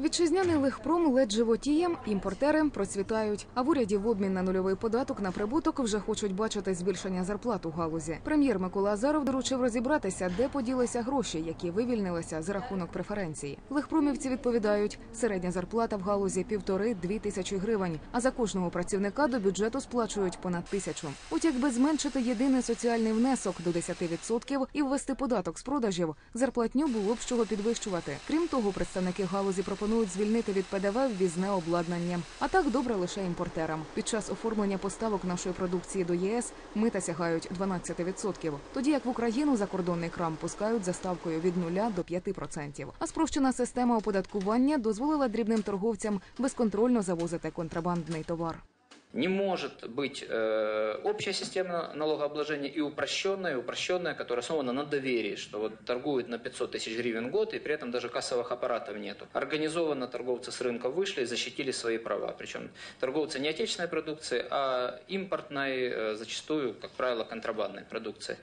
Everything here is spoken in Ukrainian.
Вітчизняний легпром ледь животіє, імпортери процвітають. А в уряді в обмін на нульовий податок на прибуток вже хочуть бачити збільшення зарплат у галузі. Прем'єр Микола Азаров доручив розібратися, де поділися гроші, які вивільнилися за рахунок преференції. Легпромівці відповідають, середня зарплата в галузі півтори-дві тисячі гривень, а за кожного працівника до бюджету сплачують понад тисячу. От якби зменшити єдиний соціальний внесок до 10% і ввести податок з продажів, зарплатню було б чого підвищувати. Крім того, представники галузі пропонують звільнити від ПДВ ввізне обладнання. А так добре лише імпортерам. Під час оформлення поставок нашої продукції до ЄС мита сягають 12%, тоді як в Україну закордонний крам пускають за ставкою від 0 до 5%. А спрощена система оподаткування дозволила дрібним торговцям безконтрольно завозити контрабандний товар. Не может быть э, общая система налогообложения и упрощенная, упрощенная, которая основана на доверии, что вот торгуют на 500 тысяч гривен в год, и при этом даже кассовых аппаратов нету. Организованно торговцы с рынка вышли и защитили свои права. Причем торговцы не отечественной продукции, а импортной, э, зачастую, как правило, контрабандной продукции.